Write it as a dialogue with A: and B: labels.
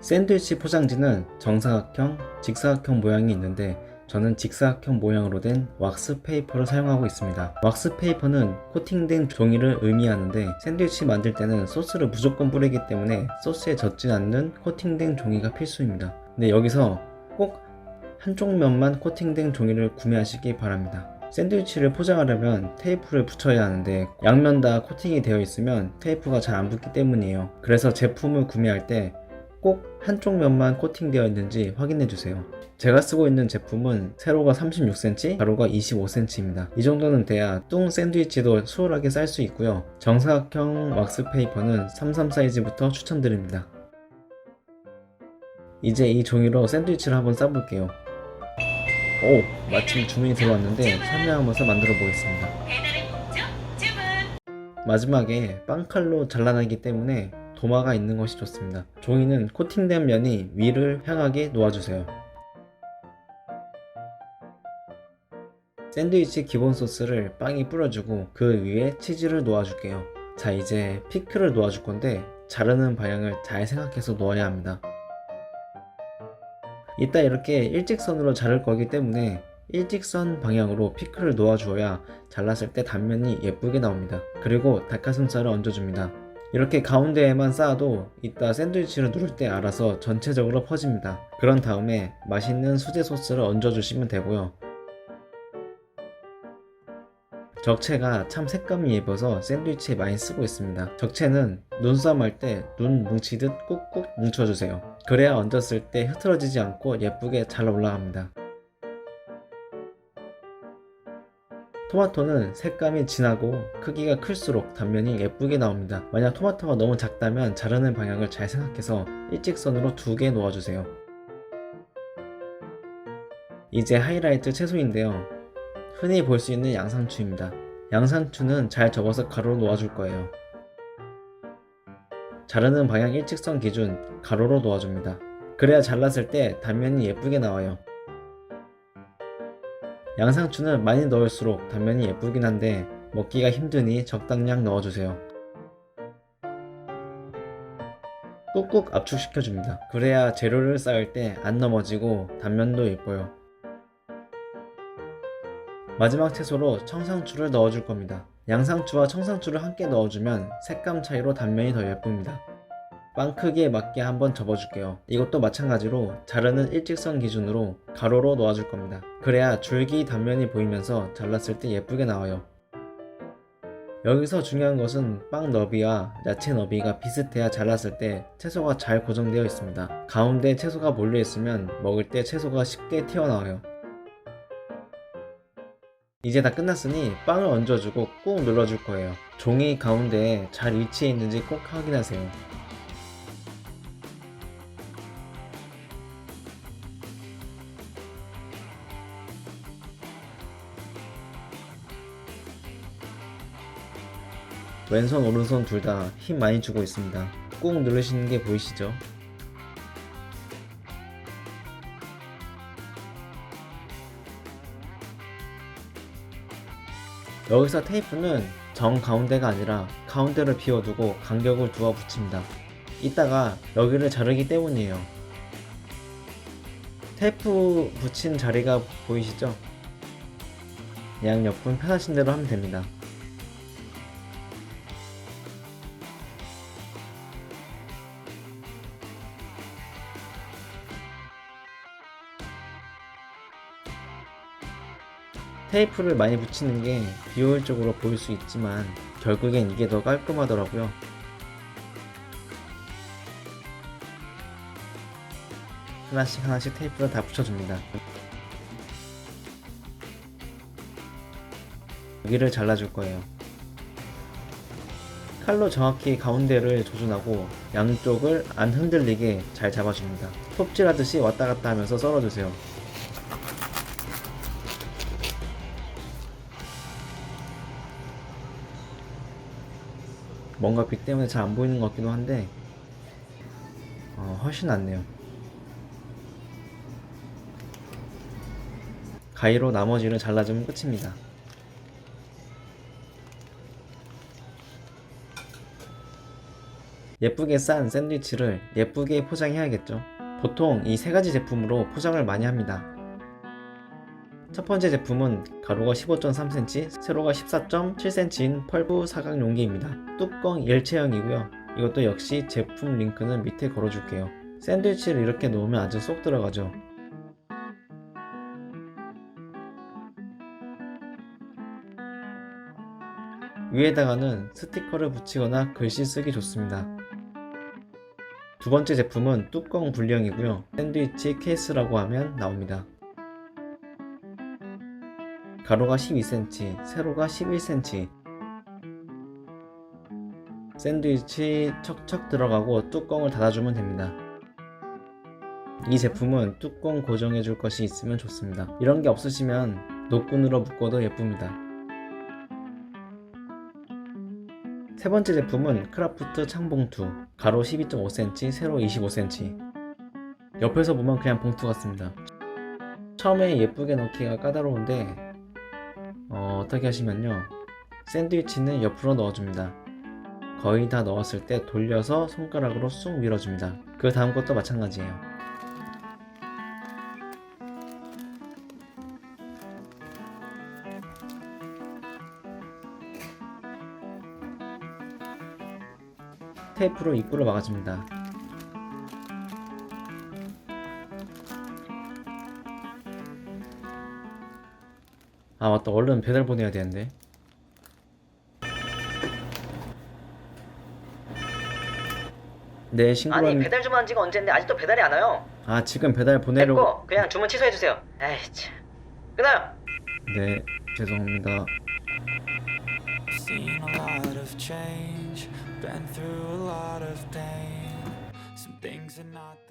A: 샌드위치 포장지는 정사각형, 직사각형 모양이 있는데 저는 직사각형 모양으로 된 왁스 페이퍼를 사용하고 있습니다. 왁스 페이퍼는 코팅된 종이를 의미하는데 샌드위치 만들 때는 소스를 무조건 뿌리기 때문에 소스에 젖지 않는 코팅된 종이가 필수입니다. 근데 여기서 꼭 한쪽 면만 코팅된 종이를 구매하시기 바랍니다. 샌드위치를 포장하려면 테이프를 붙여야 하는데 양면 다 코팅이 되어 있으면 테이프가 잘 안 붙기 때문이에요. 그래서 제품을 구매할 때 꼭 한쪽 면만 코팅되어 있는지 확인해 주세요. 제가 쓰고 있는 제품은 세로가 36cm, 가로가 25cm입니다. 이 정도는 돼야 뚱 샌드위치도 수월하게 쌀 수 있고요. 정사각형 왁스 페이퍼는 33 사이즈부터 추천드립니다. 이제 이 종이로 샌드위치를 한번 싸볼게요. 오, 마침 주문이 들어왔는데 설명하면서 만들어 보겠습니다. 마지막에 빵칼로 잘라내기 때문에 도마가 있는 것이 좋습니다. 종이는 코팅된 면이 위를 향하게 놓아주세요. 샌드위치 기본 소스를 빵에 뿌려주고 그 위에 치즈를 놓아줄게요. 자 이제 피클을 놓아줄 건데 자르는 방향을 잘 생각해서 놓아야 합니다. 이따 이렇게 일직선으로 자를 거기 때문에 일직선 방향으로 피클을 놓아주어야 잘랐을 때 단면이 예쁘게 나옵니다. 그리고 닭가슴살을 얹어줍니다. 이렇게 가운데에만 쌓아도 이따 샌드위치를 누를 때 알아서 전체적으로 퍼집니다. 그런 다음에 맛있는 수제 소스를 얹어주시면 되고요. 적채가 참 색감이 예뻐서 샌드위치에 많이 쓰고 있습니다. 적채는 눈싸움 할때 눈 뭉치듯 꾹꾹 뭉쳐주세요. 그래야 얹었을 때 흐트러지지 않고 예쁘게 잘 올라갑니다. 토마토는 색감이 진하고 크기가 클수록 단면이 예쁘게 나옵니다. 만약 토마토가 너무 작다면 자르는 방향을 잘 생각해서 일직선으로 두 개 놓아주세요. 이제 하이라이트 채소인데요. 흔히 볼 수 있는 양상추입니다. 양상추는 잘 접어서 가로로 놓아줄 거예요. 자르는 방향 일직선 기준 가로로 놓아줍니다. 그래야 잘랐을 때 단면이 예쁘게 나와요. 양상추는 많이 넣을수록 단면이 예쁘긴 한데 먹기가 힘드니 적당량 넣어주세요. 꾹꾹 압축시켜줍니다. 그래야 재료를 쌓을 때 안 넘어지고 단면도 예뻐요. 마지막 채소로 청상추를 넣어줄 겁니다. 양상추와 청상추를 함께 넣어주면 색감 차이로 단면이 더 예쁩니다. 빵 크기에 맞게 한번 접어줄게요. 이것도 마찬가지로 자르는 일직선 기준으로 가로로 놓아줄 겁니다. 그래야 줄기 단면이 보이면서 잘랐을 때 예쁘게 나와요. 여기서 중요한 것은 빵 너비와 야채 너비가 비슷해야 잘랐을 때 채소가 잘 고정되어 있습니다. 가운데 채소가 몰려 있으면 먹을 때 채소가 쉽게 튀어나와요. 이제 다 끝났으니 빵을 얹어주고 꾹 눌러줄 거예요. 종이 가운데에 잘 위치해 있는지 꼭 확인하세요. 왼손 오른손 둘 다 힘 많이 주고 있습니다. 꾹 누르시는 게 보이시죠? 여기서 테이프는 정 가운데가 아니라 가운데를 비워두고 간격을 두어 붙입니다. 이따가 여기를 자르기 때문이에요. 테이프 붙인 자리가 보이시죠? 양 옆은 편하신 대로 하면 됩니다. 테이프를 많이 붙이는 게 비효율적으로 보일 수 있지만 결국엔 이게 더 깔끔하더라고요. 하나씩 하나씩 테이프를 다 붙여줍니다. 여기를 잘라줄 거예요. 칼로 정확히 가운데를 조준하고 양쪽을 안 흔들리게 잘 잡아줍니다. 톱질하듯이 왔다 갔다 하면서 썰어주세요. 뭔가 빛 때문에 잘 안 보이는 것 같기도 한데 어, 훨씬 낫네요. 가위로 나머지를 잘라주면 끝입니다. 예쁘게 싼 샌드위치를 예쁘게 포장해야겠죠. 보통 이 세 가지 제품으로 포장을 많이 합니다. 첫 번째 제품은 가로가 15.3cm, 세로가 14.7cm인 펄브 사각 용기입니다. 뚜껑 일체형이고요. 이것도 역시 제품 링크는 밑에 걸어줄게요. 샌드위치를 이렇게 놓으면 아주 쏙 들어가죠. 위에다가는 스티커를 붙이거나 글씨 쓰기 좋습니다. 두 번째 제품은 뚜껑 분리형이고요. 샌드위치 케이스라고 하면 나옵니다. 가로가 12cm, 세로가 11cm. 샌드위치 척척 들어가고 뚜껑을 닫아주면 됩니다. 이 제품은 뚜껑 고정해 줄 것이 있으면 좋습니다. 이런 게 없으시면 노끈으로 묶어도 예쁩니다. 세 번째 제품은 크라프트 창봉투 가로 12.5cm, 세로 25cm 옆에서 보면 그냥 봉투 같습니다 처음에 예쁘게 넣기가 까다로운데 어, 어떻게 하시면요? 샌드위치는 옆으로 넣어줍니다. 거의 다 넣었을 때 돌려서 손가락으로 쑥 밀어줍니다. 그 다음 것도 마찬가지예요. 테이프로 입구를 막아줍니다. 아 맞다. 얼른 배달 보내야 되는데. 네
B: 아니
A: 신고라님
B: 배달 주문한 지가 언젠데 아직도 배달이 안 와요.
A: 아 지금 배달 보내려고.
B: 됐고 그냥 주문 취소해 주세요. 에이 참. 끊어요.
A: 네 죄송합니다.
C: Seen a lot of change, been through a lot of pain. Some things are not.